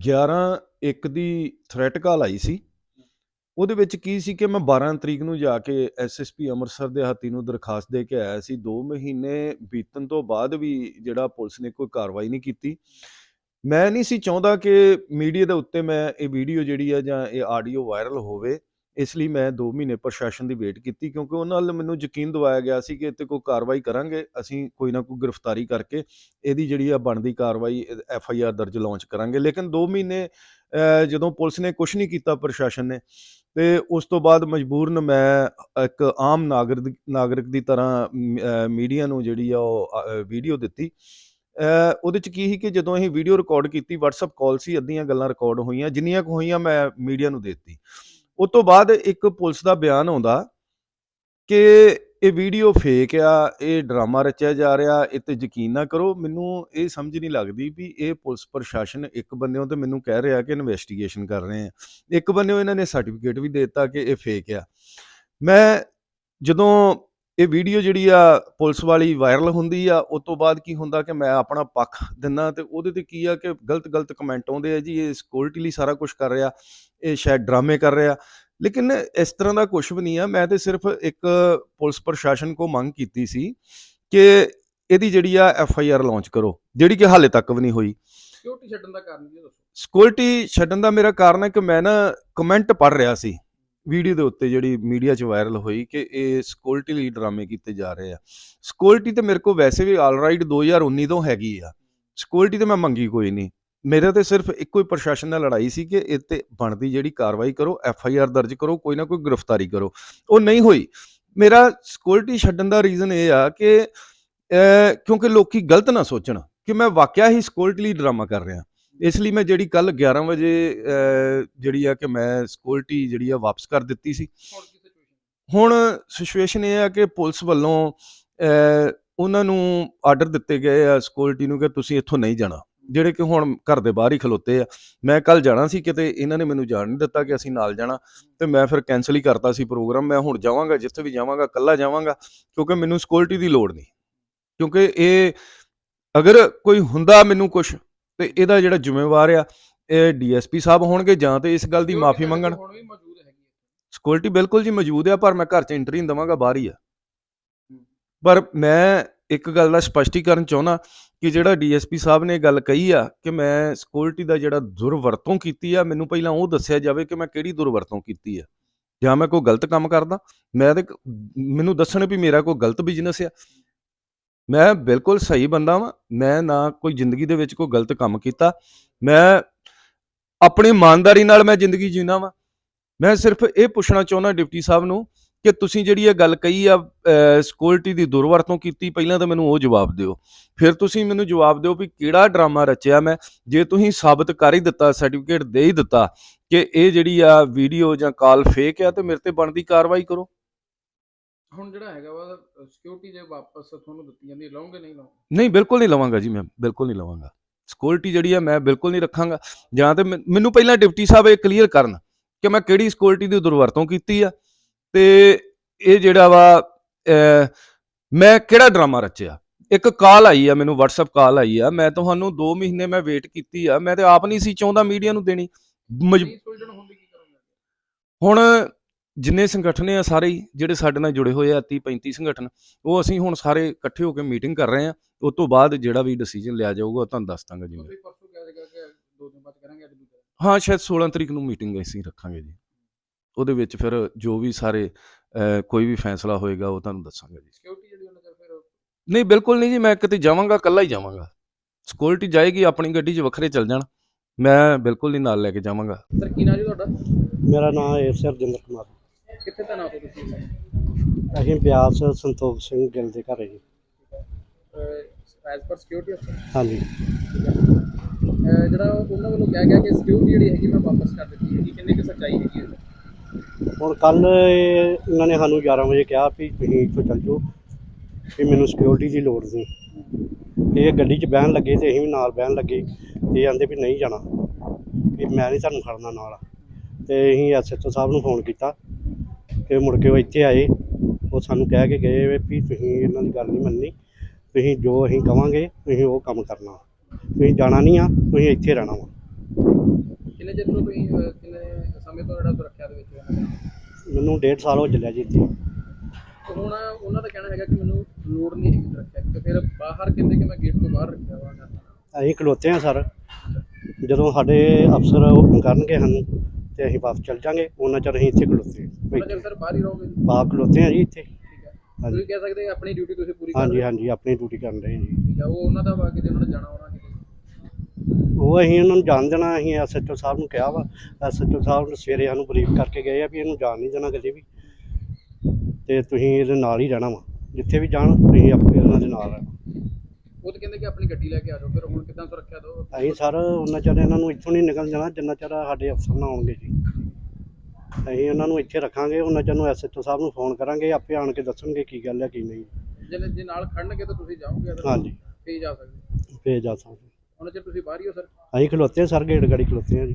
11 ਇੱਕ ਦੀ threat call ਆਈ ਸੀ। ਉਹਦੇ ਵਿੱਚ ਕੀ ਸੀ ਕਿ ਮੈਂ 12 ਤਰੀਕ ਨੂੰ ਜਾ ਕੇ ਐਸਐਸਪੀ ਅੰਮ੍ਰਿਤਸਰ ਦੇ ਹੱਤੀ ਨੂੰ ਦਰਖਾਸਤ ਦੇ ਕੇ ਆਇਆ ਸੀ। 2 ਮਹੀਨੇ ਬੀਤਣ ਤੋਂ ਬਾਅਦ ਵੀ ਜਿਹੜਾ ਪੁਲਿਸ ਨੇ ਕੋਈ ਕਾਰਵਾਈ ਨਹੀਂ ਕੀਤੀ। ਮੈਂ ਨਹੀਂ ਸੀ ਚਾਹੁੰਦਾ ਕਿ ਮੀਡੀਆ ਦੇ ਉੱਤੇ ਮੈਂ ਇਹ ਵੀਡੀਓ ਜਿਹੜੀ ਆ ਜਾਂ ਇਹ ਆਡੀਓ ਵਾਇਰਲ ਹੋਵੇ। ਇਸ ਲਈ ਮੈਂ 2 ਮਹੀਨੇ ਪ੍ਰਸ਼ਾਸਨ ਦੀ ਵੇਟ ਕੀਤੀ ਕਿਉਂਕਿ ਉਹਨਾਂ ਨਾਲ ਮੈਨੂੰ ਯਕੀਨ ਦਿਵਾਇਆ ਗਿਆ ਸੀ ਕਿ ਇੱਥੇ ਕੋਈ ਕਾਰਵਾਈ ਕਰਾਂਗੇ, ਅਸੀਂ ਕੋਈ ਨਾ ਕੋਈ ਗ੍ਰਿਫਤਾਰੀ ਕਰਕੇ ਇਹਦੀ ਜਿਹੜੀ ਆ ਬਣਦੀ ਕਾਰਵਾਈ ਐਫ ਆਈ ਆਰ ਦਰਜ ਲਾਂਚ ਕਰਾਂਗੇ। ਲੇਕਿਨ 2 ਮਹੀਨੇ ਜਦੋਂ ਪੁਲਿਸ ਨੇ ਕੁਝ ਨਹੀਂ ਕੀਤਾ ਪ੍ਰਸ਼ਾਸਨ ਨੇ, ਤੇ ਉਸ ਤੋਂ ਬਾਅਦ ਮਜਬੂਰਨ ਮੈਂ ਇੱਕ ਆਮ ਨਾਗਰਿਕ ਨਾਗਰਿਕ ਦੀ ਤਰ੍ਹਾਂ ਮੀਡੀਆ ਨੂੰ ਜਿਹੜੀ ਆ ਉਹ ਵੀਡੀਓ ਦਿੱਤੀ। ਉਹਦੇ ਚ ਕੀ ਸੀ ਕਿ ਜਦੋਂ ਅਸੀਂ ਵੀਡੀਓ ਰਿਕਾਰਡ ਕੀਤੀ, WhatsApp ਕਾਲ ਸੀ, ਅੱਧੀਆਂ ਗੱਲਾਂ ਰਿਕਾਰਡ ਹੋਈਆਂ, ਜਿੰਨੀਆਂ ਕੁ ਹੋਈਆਂ ਮੈਂ ਮੀਡੀਆ ਨੂੰ ਦੇ ਦਿੱਤੀ। ਉਸ ਤੋਂ ਬਾਅਦ ਇੱਕ ਪੁਲਿਸ ਦਾ ਬਿਆਨ ਆਉਂਦਾ ਕਿ ਇਹ ਵੀਡੀਓ ਫੇਕ ਆ, ਇਹ ਡਰਾਮਾ ਰਚਿਆ ਜਾ ਰਿਹਾ, ਇਹ ਤੇ ਯਕੀਨ ਨਾ ਕਰੋ, ਮੈਨੂੰ ਇਹ ਸਮਝ ਨਹੀਂ ਲੱਗਦੀ ਵੀ ਇਹ ਪੁਲਿਸ ਪ੍ਰਸ਼ਾਸਨ ਇੱਕ ਬੰਦਿਓ ਤੇ ਮੈਨੂੰ ਕਹਿ ਰਿਹਾ ਕਿ ਇਨਵੈਸਟੀਗੇਸ਼ਨ ਕਰ ਰਹੇ ਆ। ਇੱਕ ਬੰਦਿਓ ਇਹਨਾਂ ਨੇ ਸਰਟੀਫਿਕੇਟ ਵੀ ਦੇ ਦਿੱਤਾ ਕਿ ਇਹ ਫੇਕ ਆ। ਮੈਂ ਜਦੋਂ ਇਹ ਵੀਡੀਓ ਜਿਹੜੀ ਆ ਪੁਲਿਸ ਵਾਲੀ ਵਾਇਰਲ ਹੁੰਦੀ ਆ ਉਸ ਤੋਂ ਬਾਅਦ ਕੀ ਹੁੰਦਾ ਕਿ ਮੈਂ ਆਪਣਾ ਪੱਖ ਦਿੰਦਾ ਤੇ ਉਹਦੇ ਤੇ ਕੀ ਆ ਕਿ ਗਲਤ ਗਲਤ ਕਮੈਂਟ ਆਉਂਦੇ ਆ ਜੀ ਇਹ ਸਿਕਿਉਰਿਟੀ ਲਈ ਸਾਰਾ ਕੁਝ ਕਰ ਰਿਹਾ ਇਹ ਸ਼ਾਇਦ ਡਰਾਮੇ ਕਰ ਰਿਹਾ। ਲੇਕਿਨ ਇਸ ਤਰ੍ਹਾਂ ਦਾ ਕੁਝ ਵੀ ਨਹੀਂ ਆ ਮੈਂ ਤੇ ਸਿਰਫ ਇੱਕ ਪੁਲਿਸ ਪ੍ਰਸ਼ਾਸਨ ਕੋ ਮੰਗ ਕੀਤੀ ਸੀ ਕਿ ਇਹਦੀ ਜਿਹੜੀ ਆ ਐਫ ਆਈ ਆਰ ਲਾਂਚ ਕਰੋ ਜਿਹੜੀ ਕਿ ਹਾਲੇ ਤੱਕ ਵੀ ਨਹੀਂ ਹੋਈ। ਸਿਕਿਉਰਿਟੀ ਛੱਡਣ ਦਾ ਕਾਰਨ ਕੀ ਦੱਸੋ? ਸਿਕਿਉਰਿਟੀ ਛੱਡਣ ਦਾ ਮੇਰਾ ਕਾਰਨ ਹੈ ਕਿ ਮੈਂ ਨਾ ਕਮੈਂਟ ਪੜ੍ਹ ਰਿਹਾ ਸੀ। ਵੀਡੀਓ ਦੇ ਉੱਤੇ ਜਿਹੜੀ ਮੀਡੀਆ 'ਚ ਵਾਇਰਲ ਹੋਈ ਕਿ ਇਹ ਸਿਕਿਉਰਿਟੀ ਲਈ ਡਰਾਮੇ ਕੀਤੇ ਜਾ ਰਹੇ ਆ। ਸਿਕਿਉਰਿਟੀ ਤੇ ਮੇਰੇ ਕੋਲ ਵੈਸੇ ਵੀ ਆਲਰਾਈਟ 2019 ਤੋਂ ਹੈਗੀ ਆ। ਸਿਕਿਉਰਿਟੀ ਤੇ ਮੈਂ ਮੰਗੀ ਕੋਈ ਨਹੀਂ। ਮੇਰੇ ਤੇ ਸਿਰਫ ਇੱਕੋ ਹੀ ਪ੍ਰਸ਼ਾਸਨ ਨਾਲ ਲੜਾਈ ਸੀ ਕਿ ਇਹ ਤੇ ਬਣਦੀ ਜਿਹੜੀ ਕਾਰਵਾਈ ਕਰੋ ਐਫ ਆਈ ਆਰ ਦਰਜ ਕਰੋ, ਕੋਈ ਨਾ ਕੋਈ ਗ੍ਰਿਫਤਾਰੀ ਕਰੋ। ਉਹ ਨਹੀਂ ਹੋਈ। ਮੇਰਾ ਸਿਕਿਉਰਿਟੀ ਛੱਡਣ ਦਾ ਰੀਜ਼ਨ ਇਹ ਆ ਕਿ ਕਿਉਂਕਿ ਲੋਕੀ ਗਲਤ ਨਾ ਸੋਚਣ ਕਿ ਮੈਂ ਵਾਕਿਆ ਹੀ ਸਿਕਿਉਰਿਟੀ ਲਈ ਡਰਾਮਾ ਕਰ ਰਿਹਾ। ਇਸ ਲਈ ਮੈਂ ਜਿਹੜੀ ਕੱਲ 11 ਵਜੇ ਜਿਹੜੀ ਆ ਕਿ ਮੈਂ ਸਿਕਿਉਰਿਟੀ ਜਿਹੜੀ ਆ ਵਾਪਸ ਕਰ ਦਿੱਤੀ ਸੀ। ਹੁਣ ਸਿਚੁਏਸ਼ਨ ਇਹ ਆ ਕਿ ਪੁਲਿਸ ਵੱਲੋਂ ਉਹਨਾਂ ਨੂੰ ਆਰਡਰ ਦਿੱਤੇ ਗਏ ਆ ਸਿਕਿਉਰਿਟੀ ਨੂੰ ਕਿ ਤੁਸੀਂ ਇੱਥੋਂ ਨਹੀਂ ਜਾਣਾ। ਜਿਹੜੇ ਕਿ ਹੁਣ ਘਰ ਦੇ ਬਾਹਰ ਹੀ ਖਲੋਤੇ ਆ। ਮੈਂ ਕੱਲ ਜਾਣਾ ਸੀ ਕਿਤੇ ਇਹਨਾਂ ਨੇ ਮੈਨੂੰ ਜਾਣ ਨਹੀਂ ਦਿੱਤਾ ਕਿ ਅਸੀਂ ਨਾਲ ਜਾਣਾ ਤੇ ਮੈਂ ਫਿਰ ਕੈਨਸਲ ਹੀ ਕਰਤਾ ਸੀ ਪ੍ਰੋਗਰਾਮ ਮੈਂ ਹੁਣ ਜਾਵਾਂਗਾ ਜਿੱਥੇ ਵੀ ਜਾਵਾਂਗਾ ਇਕੱਲਾ ਜਾਵਾਂਗਾ ਕਿਉਂਕਿ ਮੈਨੂੰ ਸਿਕਿਉਰਿਟੀ ਦੀ ਲੋੜ ਨਹੀਂ। ਕਿਉਂਕਿ ਇਹ ਅਗਰ ਕੋਈ ਹੁੰਦਾ ਮੈਨੂੰ ਕੁਝ ਤੇ ਇਹਦਾ ਜਿਹੜਾ ਜ਼ਿੰਮੇਵਾਰ ਆ ਇਹ ਡੀਐਸਪੀ ਸਾਹਿਬ ਹੋਣਗੇ ਜਾਂ ਤੇ ਇਸ ਗੱਲ ਦੀ ਮਾਫੀ ਮੰਗਣ? ਹੁਣ ਵੀ ਮੌਜੂਦ ਹੈਗੀ ਹੈ ਸਿਕਿਉਰਿਟੀ ਬਿਲਕੁਲ ਜੀ ਮੌਜੂਦ ਆ ਪਰ ਮੈਂ ਘਰ 'ਚ ਐਂਟਰੀ ਨਹੀਂ ਦਵਾਂਗਾ ਬਾਹਰ ਹੀ ਆ। ਪਰ ਮੈਂ ਇੱਕ ਗੱਲ ਦਾ ਸਪਸ਼ਟੀਕਰਨ ਚਾਹੁੰਦਾ ਕਿ ਜਿਹੜਾ ਡੀਐਸਪੀ ਸਾਹਿਬ ਨੇ ਇਹ ਗੱਲ ਕਹੀ ਆ ਕਿ ਮੈਂ ਸਿਕਿਉਰਿਟੀ ਦਾ ਜਿਹੜਾ ਦੁਰਵਰਤੋਂ ਕੀਤੀ ਆ ਮੈਨੂੰ ਪਹਿਲਾਂ ਉਹ ਦੱਸਿਆ ਜਾਵੇ ਕਿ ਮੈਂ ਕਿਹੜੀ ਦੁਰਵਰਤੋਂ ਕੀਤੀ ਆ। ਜਾਂ ਮੈਂ ਕੋਈ ਗਲਤ ਕੰਮ ਕਰਦਾ? ਮੈਂ ਤੇ ਕ- ਮੈਨੂੰ ਦੱਸਣ ਵੀ ਮੇਰਾ ਕੋਈ ਗਲਤ ਬਿਜ਼ਨਸ ਆ। ਮੈਂ ਬਿਲਕੁਲ ਸਹੀ ਬੰਦਾ ਵਾਂ, ਮੈਂ ਨਾ ਕੋਈ ਜ਼ਿੰਦਗੀ ਦੇ ਵਿੱਚ ਕੋਈ ਗਲਤ ਕੰਮ ਕੀਤਾ। ਮੈਂ ਆਪਣੀ ਇਮਾਨਦਾਰੀ ਨਾਲ ਮੈਂ ਜ਼ਿੰਦਗੀ ਜੀਣਾ ਵਾਂ। ਮੈਂ ਸਿਰਫ ਇਹ ਪੁੱਛਣਾ ਚਾਹੁੰਦਾ ਡਿਪਟੀ ਸਾਹਿਬ ਨੂੰ ਕਿ ਤੁਸੀਂ ਜਿਹੜੀ ਇਹ ਗੱਲ ਕਹੀ ਆ ਸਿਕਿਉਰਿਟੀ ਦੀ ਦੁਰਵਰਤੋਂ ਕੀਤੀ, ਪਹਿਲਾਂ ਤਾਂ ਮੈਨੂੰ ਉਹ ਜਵਾਬ ਦਿਓ। ਫਿਰ ਤੁਸੀਂ ਮੈਨੂੰ ਜਵਾਬ ਦਿਓ ਵੀ ਕਿਹੜਾ ਡਰਾਮਾ ਰਚਿਆ ਮੈਂ। ਜੇ ਤੁਸੀਂ ਸਾਬਤ ਕਰ ਹੀ ਦਿੱਤਾ ਸਰਟੀਫਿਕੇਟ ਦੇ ਹੀ ਦਿੱਤਾ ਕਿ ਇਹ ਜਿਹੜੀ ਆ ਵੀਡੀਓ ਜਾਂ ਕਾਲ ਫੇਕ ਆ ਤੇ ਮੇਰੇ ਤੇ ਬਣਦੀ ਕਾਰਵਾਈ ਕਰੋ। ਹੁਣ ਜਿਹੜਾ ਹੈਗਾ ਵਾ ਸਿਕਿਉਰਿਟੀ ਜੇ ਵਾਪਸ ਤੁਹਾਨੂੰ ਦਿੱਤੀ ਜਾਂਦੀ ਹੈ, ਲਓਗੇ ਨਹੀਂ ਲਓਗੇ ਨਹੀਂ ਬਿਲਕੁਲ ਨਹੀਂ ਲਵਾਂਗਾ ਜੀ ਮੈਂ ਬਿਲਕੁਲ ਨਹੀਂ ਲਵਾਂਗਾ। ਸਿਕਿਉਰਿਟੀ ਜਿਹੜੀ ਆ ਮੈਂ ਬਿਲਕੁਲ ਨਹੀਂ ਰੱਖਾਂਗਾ। ਜਾਂ ਤੇ ਮੈਨ- ਪਹਿਲਾਂ ਡਿਪਟੀ ਸਾਹਿਬ ਇਹ ਕਲੀਅਰ ਕਰਨ ਕਿ ਮੈਂ ਕਿਹੜੀ ਸਿਕਿਉਰਿਟੀ ਦੀ ਦੁਰਵਰਤੋਂ ਕੀਤੀ ਆ ਤੇ ਇਹ ਜਿਹੜਾ ਵਾ ਮੈਂ ਕਿਹੜਾ ਡਰਾਮਾ ਰਚਿਆ? ਇੱਕ ਕਾਲ ਆਈ ਆ ਮੈਨੂੰ WhatsApp ਕਾਲ ਆਈ ਆ ਮੈਂ ਤੁਹਾਨੂੰ 2 ਮਹੀਨੇ ਮੈਂ ਵੇਟ ਕੀਤੀ ਆ ਮੈਂ ਤੇ ਆਪ ਨਹੀਂ ਸੀ ਚਾਹੁੰਦਾ ਮੀਡੀਆ ਨੂੰ ਦੇਣੀ। ਹੁਣ ਜਿੰਨੇ ਸੰਗਠਨ ਆ ਸਾਰੇ ਹੀ ਜਿਹੜੇ ਸਾਡੇ ਨਾਲ ਜੁੜੇ ਹੋਏ ਆ 30 35 ਸੰਗਠਨ ਉਹ ਅਸੀਂ ਹੁਣ ਸਾਰੇ ਇਕੱਠੇ ਹੋ ਕੇ ਮੀਟਿੰਗ ਕਰ ਰਹੇ ਆ। ਉਸ ਤੋਂ ਬਾਅਦ ਜਿਹੜਾ ਵੀ ਡਿਸੀਜਨ ਲਿਆ ਜਾਊਗਾ ਉਹ ਤੁਹਾਨੂੰ ਦੱਸ ਦਾਂਗਾ ਜੀ ਮੈਂ। ਤੁਸੀਂ ਪਰਸੋਂ ਕਿਹਾ ਸੀਗਾ ਕਿ ਦੋ ਦਿਨ ਬਾਅਦ ਕਰਾਂਗੇ ਅੱਜ ਵੀ ਕਰਾਂਗੇ ਹਾਂ ਸ਼ਾਇਦ 16 ਤਰੀਕ ਨੂੰ ਮੀਟਿੰਗ ਅਸੀਂ ਰੱਖਾਂਗੇ ਜੀ। ਉਹਦੇ ਵਿੱਚ ਫਿਰ ਜੋ ਵੀ ਸਾਰੇ ਕੋਈ ਵੀ ਫੈਸਲਾ ਹੋਏਗਾ ਉਹ ਤੁਹਾਨੂੰ ਦੱਸਾਂਗੇ ਜੀ। ਸਿਕਿਉਰਿਟੀ ਜਿਹੜੀ ਉਹਨਾਂ ਚਿਰ ਫਿਰ ਨਹੀਂ ਬਿਲਕੁਲ ਨਹੀਂ ਜੀ ਮੈਂ ਕਿਤੇ ਜਾਵਾਂਗਾ ਇਕੱਲਾ ਹੀ ਜਾਵਾਂਗਾ। ਸਿਕਿਉਰਿਟੀ ਜਾਏਗੀ ਆਪਣੀ ਗੱਡੀ 'ਚ ਵੱਖਰੇ ਚੱਲ ਜਾਣ। ਮੈਂ ਬਿਲਕੁਲ ਨਹੀਂ ਨਾਲ ਲੈ ਕੇ ਜਾਵਾਂਗਾ। ਸਰ ਕੀ ਨਾਂ ਜੀ ਤੁਹਾਡਾ? ਮੇਰਾ ਨਾਮ ਹੈ ਸਰਜਿੰਦਰ ਕੁਮਾਰ। ਕਿੱਥੇ ਤੈਨਾਤ ਹੋ ਤੁਸੀਂ? ਅਸੀਂ ਬਿਆਸ ਸੰਤੋਖ ਸਿੰਘ ਗਿੱਲ ਦੇ ਘਰ ਜੀ। ਐਜ਼ ਪਰ ਸਿਕਿਉਰਿਟੀ ਅਫਸਰ ਹਾਂਜੀ। ਜਿਹੜਾ ਉਹਨਾਂ ਵੱਲੋਂ ਕਿਹਾ ਗਿਆ ਕਿ ਸਿਕਿਉਰਿਟੀ ਜਿਹੜੀ ਹੈਗੀ ਮੈਂ ਵਾਪਸ ਕਰ ਦਿੱਤੀ ਹੈਗੀ ਕਿੰਨੀ ਕੁ ਸੱਚਾਈ ਹੈਗੀ ਹੈ? ਹੁਣ ਕੱਲ ਇਹਨਾਂ ਨੇ ਸਾਨੂੰ 11 ਵਜੇ ਕਿਹਾ ਵੀ ਤੁਸੀਂ ਇੱਥੋਂ ਚੱਲ ਜਾਓ ਵੀ ਮੈਨੂੰ ਸਿਕਿਉਰਿਟੀ ਦੀ ਲੋੜ ਸੀ। ਇਹ ਗੱਡੀ 'ਚ ਬਹਿਣ ਲੱਗੇ ਤੇ ਅਸੀਂ ਵੀ ਨਾਲ ਬਹਿਣ ਲੱਗੇ। ਇਹ ਆਂਦੇ ਵੀ ਨਹੀਂ ਜਾਣਾ। ਵੀ ਮੈਂ ਨਹੀਂ ਤੁਹਾਨੂੰ ਖੜਨਾ ਨਾਲ। ਤੇ ਅਸੀਂ ਐਸਐਚਓ ਸਾਹਿਬ ਨੂੰ ਫੋਨ ਕੀਤਾ। ਤੇ ਮੁੜ ਕੇ ਉਹ ਇੱਥੇ ਆਏ। ਉਹ ਸਾਨੂੰ ਕਹਿ ਕੇ ਗਏ ਵੀ ਤੁਸੀਂ ਇਹਨਾਂ ਦੀ ਗੱਲ ਨਹੀਂ ਮੰਨਣੀ। ਤੁਸੀਂ ਜੋ ਅਸੀਂ ਕਵਾਂਗੇ ਤੁਸੀਂ ਉਹ ਕੰਮ ਕਰਨਾ ਤੁਸੀਂ ਜਾਣਾ ਨਹੀਂ ਆ ਤੁਸੀਂ ਇੱਥੇ ਰਹਿਣਾ ਵਾ। ਕਿੰਨੇ ਚਿਰ ਤੋਂ ਤੁਸੀਂ ਅਹ, ਕਿੰਨੇ ਸਮੇਂ ਤੋਂ ਜਿਹੜਾ ਸੁਰੱਖਿਆ ਦੇ ਵਿੱਚ ਹੋ? ਮੈਨੂੰ ਡੇਢ ਸਾਲ ਹੋ ਚੱਲਿਆ ਜੀ ਇੱਥੇ। ਤੇ ਹੁਣ ਉਹਨਾਂ ਦਾ ਕਹਿਣਾ ਹੈਗਾ ਕਿ ਮੈਨੂੰ ਲੋੜ ਨਹੀਂ ਹੈਗੀ ਸੁਰੱਖਿਆ ਦੀ। ਤੇ ਫਿਰ ਬਾਹਰ ਕਹਿੰਦੇ ਕਿ ਮੈਂ ਗੇਟ ਤੋਂ ਬਾਹਰ ਰੱਖਿਆ ਵਾ ਜਾਂ ਅਸੀਂ ਖਲੋਤੇ ਹਾਂ ਸਰ। ਜਦੋਂ ਸਾਡੇ ਅਫਸਰ ਹੁਕਮ ਕਰਨਗੇ ਸਾਨੂੰ ਤੇ ਅਸੀਂ ਵਾਪਸ ਚੱਲ ਜਾਾਂਗੇ। ਉਹਨਾਂ ਚਿਰ ਅਸੀਂ ਇੱਥੇ ਖਲੋਤੇ ਸਰ ਬਾਹਰ ਹੀ ਰਹੋਗੇ ਜੀ? ਬਾਹਰ ਖਲੋਤੇ ਹਾਂ ਜੀ ਇੱਥੇ। ਠੀਕ ਹੈ। ਹਾਂਜੀ। ਤੁਸੀਂ ਕਹਿ ਸਕਦੇ ਆਪਣੀ ਡਿਊਟੀ ਤੁਸੀਂ ਪੂਰੀ ਕਰ ਹਾਂਜੀ ਹਾਂਜੀ ਆਪਣੀ ਡਿਊਟੀ ਕਰਨ ਰਹੇ ਜੀ। ਠੀਕ ਹੈ ਉਹ ਉਹਨਾਂ ਦਾ ਵਾ ਕਿਤੇ ਉਹਨਾਂ ਨੇ ਜਾਣਾ ਹੋਣਾ ਕਿਤੇ? ਉਹ ਅਸੀਂ ਉਹਨਾਂ ਨੂੰ ਜਾਣ ਦੇਣਾ ਅਸੀਂ ਐਸਐਚਓ ਸਾਹਿਬ ਨੂੰ ਕਿਹਾ ਵਾ। ਐਸਐਚਓ ਸਾਹਿਬ ਨੇ ਸਵੇਰੇ ਸਾਨੂੰ ਬਰੀਫ ਕਰਕੇ ਗਏ ਆ ਵੀ ਇਹਨੂੰ ਜਾਣ ਨਹੀਂ ਦੇਣਾ ਕਿਤੇ ਵੀ। ਤੇ ਤੁਸੀਂ ਇਹਦੇ ਨਾਲ ਹੀ ਰਹਿਣਾ ਵਾ। ਜਿੱਥੇ ਵੀ ਜਾਣ ਤੁਸੀਂ ਆਪੇ ਉਹਨਾਂ ਦੇ ਨਾਲ ਰਹਿਣਾ। ਤਾਂ ਕਹਿੰਦੇ ਕਿ ਆਪਣੀ ਗੱਡੀ ਲੈ ਕੇ ਆ ਜਾਓ ਫਿਰ ਹੁਣ ਕਿੱਦਾਂ ਸੁਰੱਖਿਆ ਦੋ ਅਸੀਂ ਸਰ ਉਹਨਾਂ ਚਿਰ ਇਹਨਾਂ ਨੂੰ ਇੱਥੋਂ ਨਹੀਂ ਨਿਕਲ ਜਾਣਾ ਜਿੰਨਾ ਚਿਰ ਸਾਡੇ ਅਫਸਰ ਨਾ ਆਉਣਗੇ ਜੀ। ਅਸੀਂ ਉਹਨਾਂ ਨੂੰ ਇੱਥੇ ਰੱਖਾਂਗੇ ਉਹਨਾਂ ਚਿਰ ਨੂੰ ਐਸਐਚਓ ਸਾਹਿਬ ਨੂੰ ਫੋਨ ਕਰਾਂਗੇ ਆਪੇ ਆਣ ਕੇ ਦੱਸਣਗੇ ਕੀ ਗੱਲ ਹੈ ਕੀ ਨਹੀਂ। ਜੇ ਜੇ ਨਾਲ ਖੜਨਗੇ ਤਾਂ ਤੁਸੀਂ ਜਾਓਗੇ ਅਗਰ ਹਾਂਜੀ। ਫੇਰ ਜਾ ਸਕਦੇ। ਫੇਰ ਜਾ ਸਕਦੇ। ਉਹਨਾਂ ਚਿਰ ਤੁਸੀਂ ਬਾਹਰ ਹੀ ਹੋ ਸਰ? ਅਸੀਂ ਖਲੋਤੇ ਹਾਂ ਸਰ ਗੇਟ ਗਾੜੀ ਖਲੋਤੇ ਹਾਂ ਜੀ।